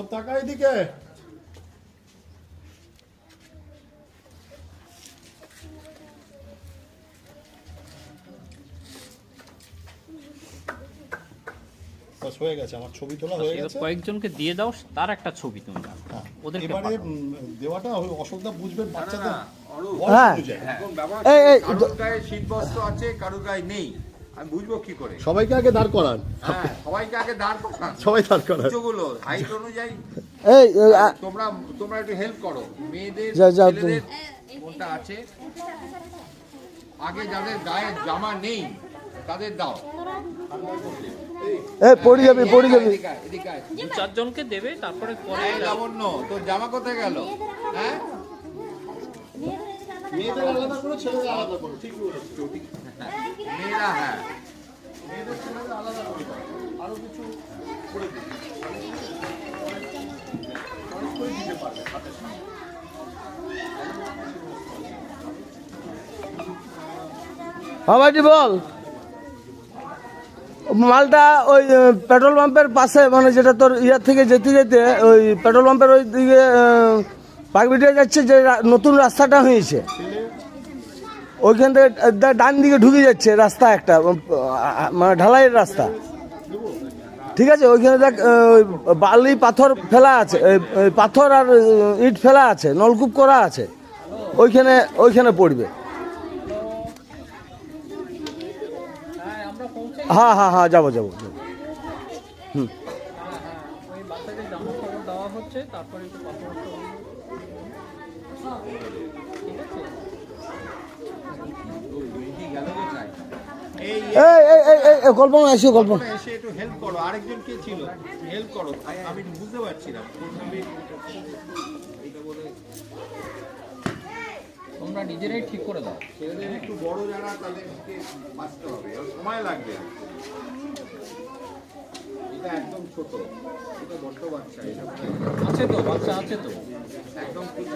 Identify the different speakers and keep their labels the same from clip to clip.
Speaker 1: সব টাকা এদিকে। বাস হয়ে গেছে আমার ছবি তোলা হয়ে গেছে।
Speaker 2: কয়েকজনকে দিয়ে দাও তার একটা ছবি তুমি দাও।
Speaker 1: হ্যাঁ। এবারে দেওয়াটা অশোকদা বুঝবেন বাচ্চাদের
Speaker 3: হ্যাঁ।
Speaker 4: এখন ব্যাপার
Speaker 3: এই,
Speaker 4: শীতবস্ত্র আছে কারোর গায়ে নেই। আমি বুঝব কি করে।
Speaker 1: সবাইকে আগে দাঁড় করান।
Speaker 4: হ্যাঁ সবাইকে আগে দাঁড় করান।
Speaker 1: সবাই দাঁড় করান।
Speaker 4: উচ্চগুলো হাইট অনুযায়ী।
Speaker 3: এই
Speaker 4: তোমরা তোমরা একটু হেল্প করো। মেয়েদের
Speaker 3: যা, যা,
Speaker 4: ছেলেদের কোনটা আছে? আগে যাদের গায়ে জামা নেই তাদের দাও।
Speaker 3: এই পড়ে যাবি পড়ে যাবি।
Speaker 2: দু চারজনকে দেবে তারপরে পরে
Speaker 4: লাবণ্য তোর জামা কোথায় গেল? হ্যাঁ?
Speaker 1: মেয়েদের আলাদা করে ছেলেদের আলাদা করে ঠিক বলেছ।
Speaker 4: মেয়েরা হ্যাঁ
Speaker 1: মেয়েদের ছেলেদের আলাদা করে কিছু করে দিতে পারবে হাতের সামনে।
Speaker 3: বাবাজি, বল মালটা ওই পেট্রোল পাম্পের পাশে মানে যেটা তোর ইয়ার থেকে যেতে যেতে, ওই পেট্রোল পাম্পের ওই দিকে পাকবিটিয়া যাচ্ছে, যে নতুন রাস্তাটা হয়েছে ওইখান থেকে ডান দিকে ঢুকে যাচ্ছে রাস্তা একটা মানে ঢালাইয়ের রাস্তা। ঠিক আছে? ওইখানে দেখ বালি পাথর ফেলা আছে পাথর আর ইট ফেলা আছে, নলকূপ করা আছে, ওইখানে ওইখানে পড়বে।
Speaker 2: হ্যাঁ
Speaker 3: হ্যাঁ হ্যাঁ হ্যাঁ যাব যাব। যাব।
Speaker 2: হ্যাঁ হচ্ছে, তারপরে একটু কথাবার্তা বলব। ঠিক আছে
Speaker 4: কি গেল কোথায় এই
Speaker 3: এই এই এই কল্পনা এসো কল্পনা
Speaker 4: এসে একটু হেল্প করো। আরেকজন কে ছিল? হেল্প করো। আমি বুঝতে পারছি না। কোনভাবে এইটা বলে
Speaker 2: তোমরা নিজেরাই ঠিক করে দাও।
Speaker 4: ছেলেদের একটু বড় যারা তাদেরকে বাঁচতে হবে। সময় লাগবে। এটা একদম ছোট। এটা বড্ড বাচ্চা এটা
Speaker 2: আছে তো বাচ্চা আছে তো।
Speaker 4: একদম ছোট।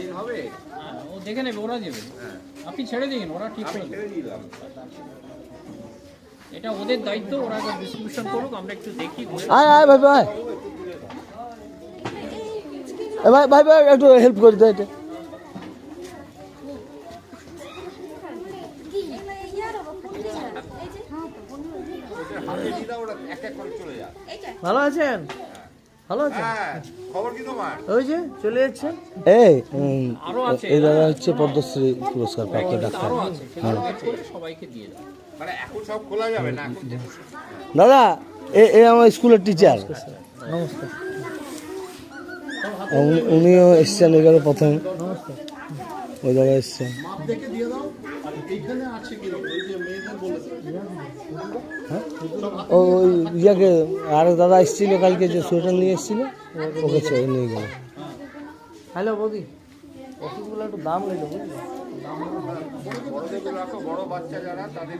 Speaker 4: এর হবে?
Speaker 2: হ্যাঁ, ও দেখে নেবে ওরা দেবে আপনি ছেড়ে দিন ওরা ঠিক করে এটা ওদের দায়িত্ব ওরা ডিস্ট্রিবিউশন করুক আমরা একটু দেখি।
Speaker 3: আয় আয় ভাই ভাই। ভাই ভাই ভাই একটু হেল্প করে দে এটা
Speaker 4: ওদের হাতে দিয়ে দাও ওরা এক এক করে চলে যা।
Speaker 5: ভালো আছেন? ভালো আছেন?
Speaker 4: হ্যাঁ খবর কি তোমার?
Speaker 5: ওই যে চলে যাচ্ছে
Speaker 3: এই উম,
Speaker 2: আরও আছে
Speaker 3: এই দাদা হচ্ছে পদ্মশ্রী পুরস্কার প্রাপ্ত ডাক্তার।
Speaker 2: দাও।
Speaker 4: মানে এখন সব খোলা যাবে না এখন?
Speaker 3: দাদা এ আমার স্কুলের টিচার।
Speaker 5: নমস্কার।
Speaker 3: উনিও এসছেন এখানে প্রথম। ওই দাদা এসছেন
Speaker 1: মাপ দেখে দিয়ে দাও। এইখানে আছে কি? ওই যে মেয়েদের বলে
Speaker 3: ও ওই ইয়াকে আর দাদা এসেছিল কালকে যে সোয়েটার নিয়ে এসেছিল। ওকে ছেড়ে নিয়ে গেল।
Speaker 5: হ্যালো বৌদি ওষুধগুলো একটু দাম লেগে বুঝলি
Speaker 4: বড়দের রাখো বড় বাচ্চা যারা তাদের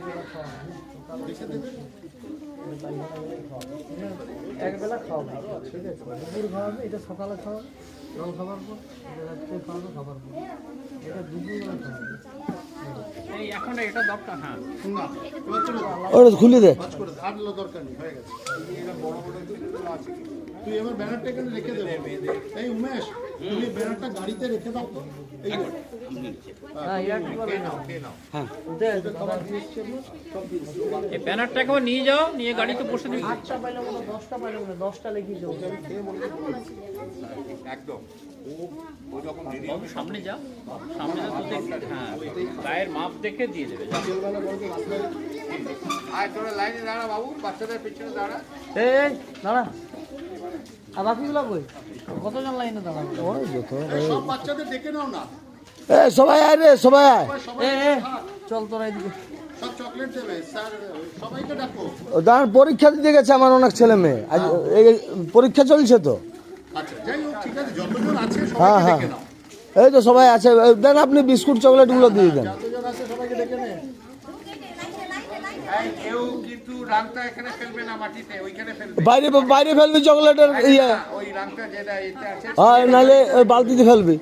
Speaker 5: একবেলা খাওয়াবে ঠিক আছে দুপুর খাওয়াবে এটা সকালে খাওয়াবে জল খাবার পর এটা রাত্রে খাওয়াবে খাবার পর। এটা দুপুরবেলা খাওয়াবে
Speaker 2: এখন এটা দরকার হ্যাঁ।
Speaker 3: খুলে দে।
Speaker 1: কাজ করে দাও। আর লো দরকার নেই হয়ে গেছে। তুই এবার ব্যানারটা এখানে রেখে দেবে এই উমেশ তুমি ব্যানারটা গাড়িতে রেখে দাও তো। এই যে।
Speaker 5: হ্যাঁ
Speaker 2: একবার নিয়ে যাও নিয়ে গাড়িতে বসে দিবি।
Speaker 5: আটটা পাইলে মনে দশটা মনে ওকে
Speaker 4: একদম।
Speaker 2: সামনে যা। সামনে যা হ্যাঁ গায়ের মাপ দেখে দিয়ে দেবে
Speaker 4: আর তোরা লাইনে দাঁড়া বাবু বাচ্চাদের পেছনে দাঁড়া।
Speaker 5: এই দাঁড়া। আর বাকিগুলো কই? কতজন লাইনে দাঁড়াবে?
Speaker 3: ওই যত
Speaker 1: সব বাচ্চাদের ডেকে নাও না।
Speaker 3: এ সবাই আয় রে সবাই আয়।
Speaker 5: এ এ চল তোরা এদিকে।
Speaker 1: সব চকলেট দেবে স্যার সবাইকে ডাকো।
Speaker 3: দাঁড় পরীক্ষা দিতে গেছে আমার অনেক ছেলে মেয়ে। আজ পরীক্ষা চলছে তো।
Speaker 1: আচ্ছা যাই হোক ঠিক আছে যতজন আছে
Speaker 3: হ্যাঁ হ্যাঁ এই তো সবাই আছে দেন আপনি বিস্কুট চকলেটগুলো দিয়ে দেন।
Speaker 4: রাংটা এখানে ফেলবে না মাটিতে? ওইখানে ফেলবে।
Speaker 3: বাইরে বাইরে ফেলবে চকলেটের আচ্ছা,
Speaker 4: ইয়া। ওই রাংটা যেটা আছে
Speaker 3: নালে বালতিতে ফেলবে।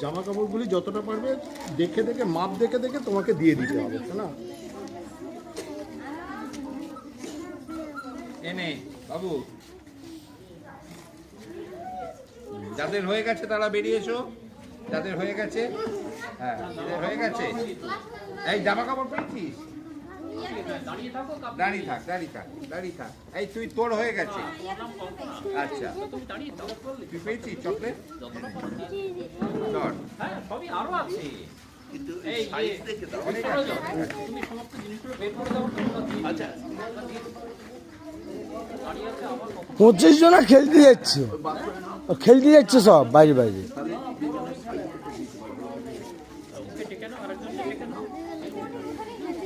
Speaker 1: জামা কাপড়গুলি যতটা পারবে দেখে দেখে মাপ দেখে দেখে তোমাকে দিয়ে দিতে হবে না?
Speaker 4: এনে বাবু। যাদের হয়ে গেছে তারা বেরিয়েছো। যাদের হয়ে গেছে? হ্যাঁ হয়ে গেছে? এই জামা কাপড় পেয়েছিস
Speaker 2: দাঁড়িয়ে থাকো
Speaker 4: দাঁড়িয়ে থাক দাঁড়িয়ে থাক এই তুই তোর হয়ে গেছে। আচ্ছা। তুই পেয়েছিস চকলেট?
Speaker 2: হ্যাঁ আরও আছে। আচ্ছা।
Speaker 3: পঁচিশ জনা খেলতে যাচ্ছে। খেলতে যাচ্ছে সব বাইরে বাইরে
Speaker 2: ডেকে নাও আরেকজনকে ডেকে নাও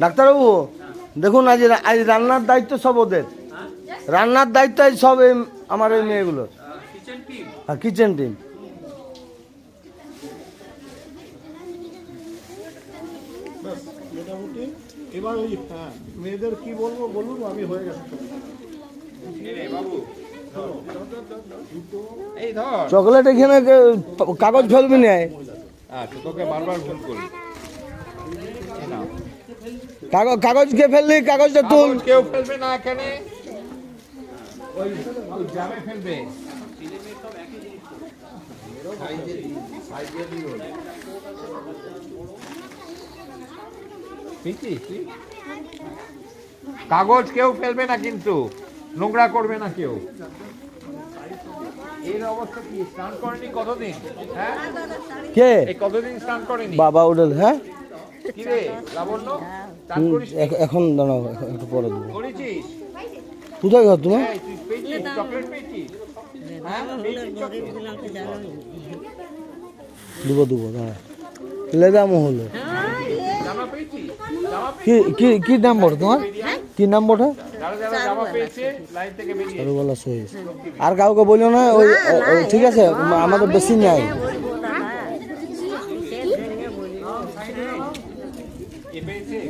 Speaker 3: ডাক্তারবাবু দেখুন আজ আজ রান্নার দায়িত্ব সব ওদের। রান্নার দায়িত্ব আজ সব এই আমার এই মেয়েগুলোর।
Speaker 2: কিচেন টিম
Speaker 3: আর কিচেন টিম
Speaker 1: মোটামুটি এবার ওই হ্যাঁ মেয়েদের কি বলব বলুন আমি হয়ে গেছে।
Speaker 4: এনে বাবু। এই ধর।
Speaker 3: চকলেট এখানে কে- কাগজ ফেলবি না।
Speaker 4: আচ্ছা তোকে বারবার ফোন করি।
Speaker 3: কাগজ কাগজ কে ফেললি? কাগজটা তুল।
Speaker 4: কেউ ফেলবে না এখানে। ওই জামে ফেলবে কাগজ কেউ ফেলবে না কিন্তু। নোংরা করবে না কেউ। এর অবস্থা কি? স্নান করেনি কতদিন? হ্যাঁ?
Speaker 3: কে?
Speaker 4: কতদিন স্নান করেনি?
Speaker 3: বাবা উঠল হ্যাঁ? এখন দাঁড়াও এখন একটু পরে দেবো।
Speaker 4: করেছিস?
Speaker 3: কোথায় ঘর
Speaker 4: হ্যাঁ চকলেট?
Speaker 3: দেবো দেবো দাঁড়া। লেদামো হলো
Speaker 4: জামা
Speaker 3: কি কি কি নম্বর তোমার? কি নম্বরটা?
Speaker 4: যারা যারা জামা পেয়েছে লাইন থেকে বেরিয়ে
Speaker 3: চারুবালা সহিস। আর কাউকে বলিও না ওই ওই- ঠিক আছে আমাদের বেশি নাই
Speaker 4: এ পেয়েছে
Speaker 3: দুবো দুবো
Speaker 1: এই বাচ্চাটা টুপিটা দিয়ে দিচ্ছে না চকলেট এই যে এই যে এটা টুপি
Speaker 4: না অন্য কিছু নিতে পারো মানে আমি
Speaker 3: আপনি ওই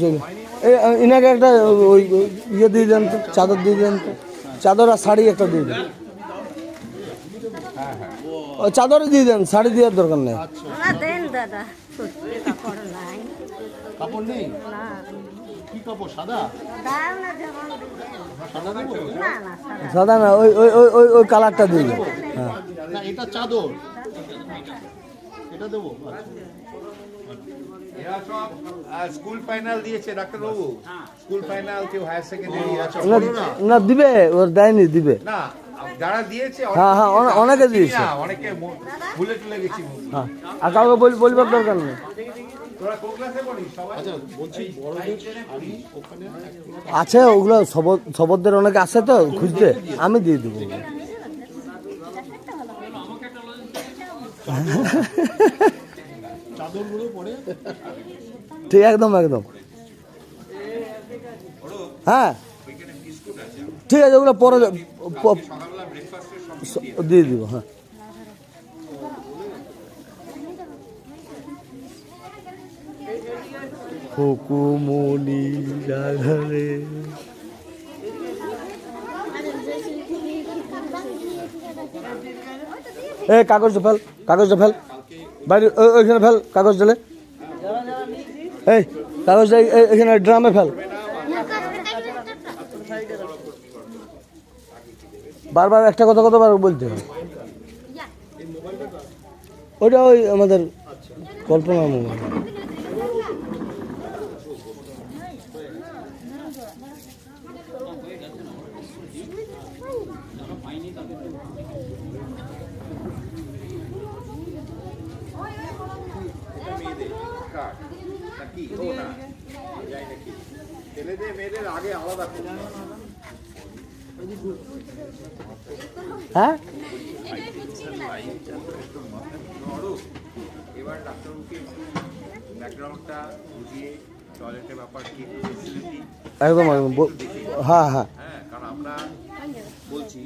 Speaker 3: যে এই ইনাকে একটা ওই ওই ইয়ে দিয়ে দেন তো চাদর দিয়ে দেন তো। চাদর আর শাড়ি একটা দিয়ে দেন। ও চাদর দিয়ে দেন শাড়ি দেওয়ার দরকার নেই।
Speaker 6: দেন দাদা। কাপড় নেই? না
Speaker 1: কি সাদা?
Speaker 6: না
Speaker 1: সাদা দেবো?
Speaker 6: না না সাদা
Speaker 3: সাদা না ওই ওই ওই ওই ওই কালারটা হ্যাঁ।
Speaker 1: না এটা চাদর। এটা দেবো? আচ্ছা।
Speaker 4: এরা সব স্কুল ফাইনাল দিয়েছে ডাক্তারবাবু স্কুল ফাইনাল কেউ হায়ার সেকেন্ডারি আছে
Speaker 3: না? না দিবে ওর দেয়নি দিবে।
Speaker 4: না যারা দিয়েছে
Speaker 3: হ্যাঁ, হ্যাঁ, অনেকে দিয়েছে।
Speaker 4: না, অনেকে ভুলে টুলে গেছি
Speaker 3: হ্যাঁ। আর কাউকে বল বলবার দরকার নেই। আছে ওগুলো শবদদের অনেকে আছে তো খুঁজতে। আমি দিয়ে দেবো। ঠিক একদম একদম। হ্যাঁ। ঠিক আছে ওগুলো পরে দিয়ে দিব হ্যাঁ। হুকুমনি রাধারে। এ কাগজটা ফেল কাগজটা ফেল। বাইরে ওইখানে ফেল, কাগজ দিলে এই, কাগজ এখানে ড্রামে ফেল। বারবার একটা কথা কতবার বলতে হবে ওইটা ওই আমাদের কল্পনা মোবাইল
Speaker 4: কার নাকি ও না যাই নাকি ছেলেদের মেয়েদের আগে আলাদা।
Speaker 3: হ্যাঁ
Speaker 4: এবার ডাক্তারবাবুকে ব্যাকগ্রাউন্ডটা বুঝিয়ে টয়লেটের ব্যাপার কি? ফেসিলিটি
Speaker 3: একদম। একদম হ্যাঁ হ্যাঁ।
Speaker 4: হ্যাঁ কারণ আমরা বলছি